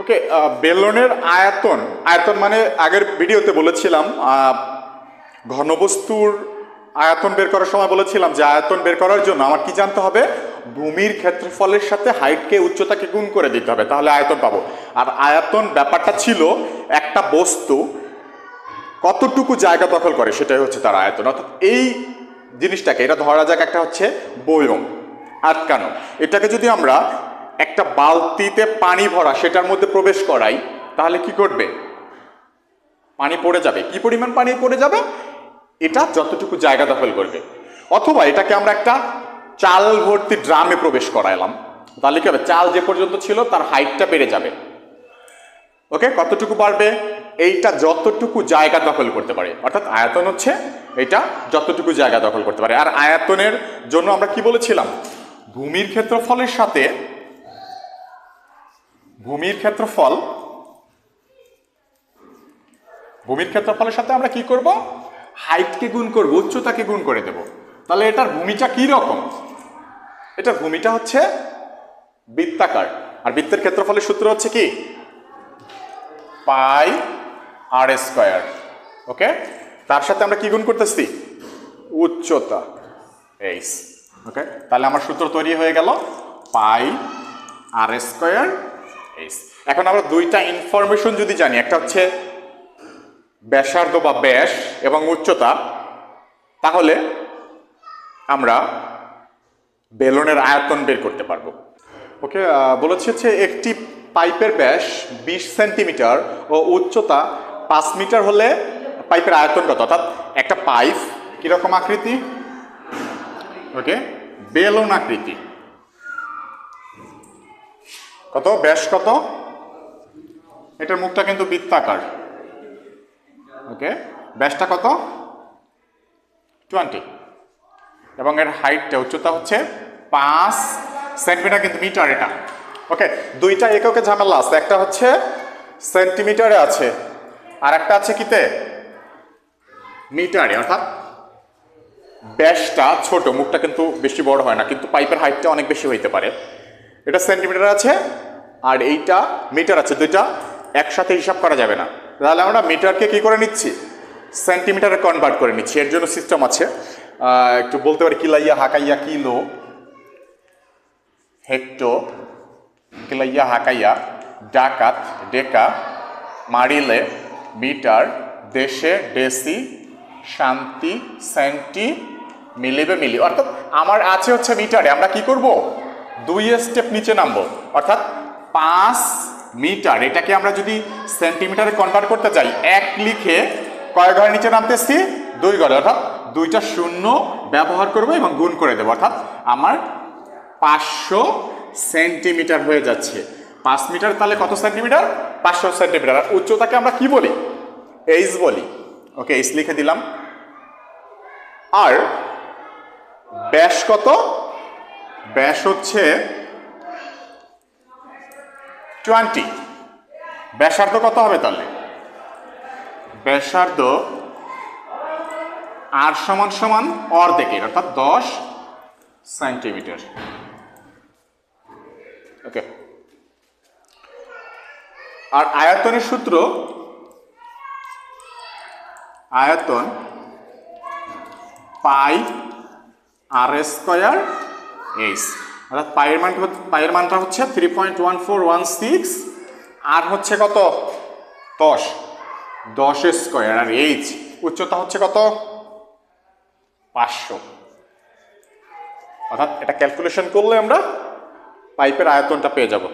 ওকে বেলনের আয়তন আয়তন মানে আগের ভিডিওতে বলেছিলাম ঘনবস্তুর আয়তন বের করার সময় বলেছিলাম যে আয়তন বের করার জন্য আমার কি জানতে হবে? ভূমির ক্ষেত্রফলের সাথে হাইটকে, উচ্চতাকে গুণ করে দিতে হবে, তাহলে আয়তন পাবো। আর আয়তন ব্যাপারটা ছিল একটা বস্তু কতটুকু জায়গা দখল করে, সেটাই হচ্ছে তার আয়তন। অর্থাৎ এই জিনিসটাকে, এটা ধরা যাক একটা হচ্ছে বয়ম, আটকানো। এটাকে যদি আমরা একটা বালতিতে পানি ভরা, সেটার মধ্যে প্রবেশ করাই, তাহলে কি করবে পানি পড়ে যাবে। কি পরিমাণ পানি পড়ে যাবে? এটা যতটুকু জায়গা দখল করবে। অথবা এটাকে আমরা একটা চাল ভর্তি ড্রামে প্রবেশ করাইলাম। তাহলে কি হবে? চাল যে পর্যন্ত ছিল, তার হাইটটা বেড়ে যাবে। ওকে? কতটুকু পারবে এইটা যতটুকু জায়গা দখল করতে পারে। অর্থাৎ আয়তন হচ্ছে এটা যতটুকু জায়গা দখল করতে পারে। আর আয়তনের জন্য আমরা কি বলেছিলাম? ভূমির ক্ষেত্রফলের সাথে ভূমির ক্ষেত্রফল, ভূমির ক্ষেত্রফলের সাথে আমরা কি করব? হাইটকে গুণ করব, উচ্চতাকে গুণ করে দেব। তাহলে এটার ভূমিটা কি রকম? এটার ভূমিটা হচ্ছে বৃত্তাকার। আর বৃত্তের ক্ষেত্রফলের সূত্র হচ্ছে কি? পাই আর স্কোয়ার। ওকে? তার সাথে আমরা কি গুণ করতেছি? উচ্চতা। H okay? তাহলে আমার সূত্র তৈরি হয়ে গেল পাই আর স্কোয়ার এখন আমরা দুইটা ইনফরমেশন যদি জানি, একটা হচ্ছে ব্যাসার্ধ বা ব্যাস এবং উচ্চতা, তাহলে আমরা বেলনের আয়তন বের করতে পারব। ওকে বলেছে হচ্ছে একটি পাইপের ব্যাস বিশ সেন্টিমিটার ও উচ্চতা পাঁচ মিটার হলে পাইপের আয়তন কত? অর্থাৎ একটা পাইপ কীরকম আকৃতি? ওকে, বেলন আকৃতি। কত? ব্যাস কত? এটার মুখটা কিন্তু বৃত্তাকার। ওকে ব্যাসটা কত? টোয়েন্টি এবং এর হাইটটা উচ্চতা হচ্ছে পাঁচ সেন্টিমিটার কিন্তু মিটার এটা। ওকে দুইটা এককে ঝামেলা আছে। একটা হচ্ছে সেন্টিমিটারে আছে। আর একটা আছে কিতে? মিটারে অর্থাৎ ব্যাসটা ছোট, মুখটা কিন্তু বেশি বড় হয় না, কিন্তু পাইপের হাইটটা অনেক বেশি হইতে পারে। এটা সেন্টিমিটার আছে আর এইটা মিটার আছে, দুইটা একসাথে হিসাব করা যাবে না। তাহলে আমরা মিটারকে কি করে নিচ্ছি? সেন্টিমিটারে কনভার্ট করে নিচ্ছি। এর জন্য সিস্টেম আছে। একটু বলতে পারি, কিলাইয়া, হাকাইয়া, কিলো হেক্টো কিলাইয়া, হাকাইয়া, ডাকাত, ডেকা, মারিলে, মিটার, দেশে, ডেসি, শান্তি, সেন্টি, মিলিবে, মিলি। অর্থাৎ আমার আছে হচ্ছে মিটারে আমরা কি করব? দুই স্টেপ নিচে নামবো। অর্থাৎ পাঁচ মিটার, এটাকে আমরা যদি সেন্টিমিটারে কনভার্ট করতে চাই, এক লিখে কয় ঘরে নিচে নামতেছি? দুই ঘরে, অর্থাৎ দুইটা শূন্য ব্যবহার করব এবং গুণ করে দেবো। অর্থাৎ আমার পাঁচশো সেন্টিমিটার হয়ে যাচ্ছে। পাঁচ মিটার তাহলে কত সেন্টিমিটার? পাঁচশো সেন্টিমিটার। আর উচ্চতাকে আমরা কি বলি? এইচ বলি। ওকে এইচ লিখে দিলাম। আর ব্যাস কত? ব্যাস হচ্ছে টোয়েন্টি। ব্যাসার্ধ কত হবে তাহলে? ব্যাসার্ধ আর সমান সমান অর্ধেকের, অর্থাৎ দশ সেন্টিমিটার। ওকে। আর আয়তনের সূত্র? আয়তন পাই আর স্কোয়ার এইচ। অর্থাৎ পায়ের মান পায়ের মানটা হচ্ছে three point one four one six আর হচ্ছে কত? দশ। দশ স্কোয়ার আর এইচ উচ্চতা হচ্ছে কত? পাঁচশো। অর্থাৎ এটা ক্যালকুলেশন করলে আমরা পাইপের আয়তনটা পেয়ে যাব।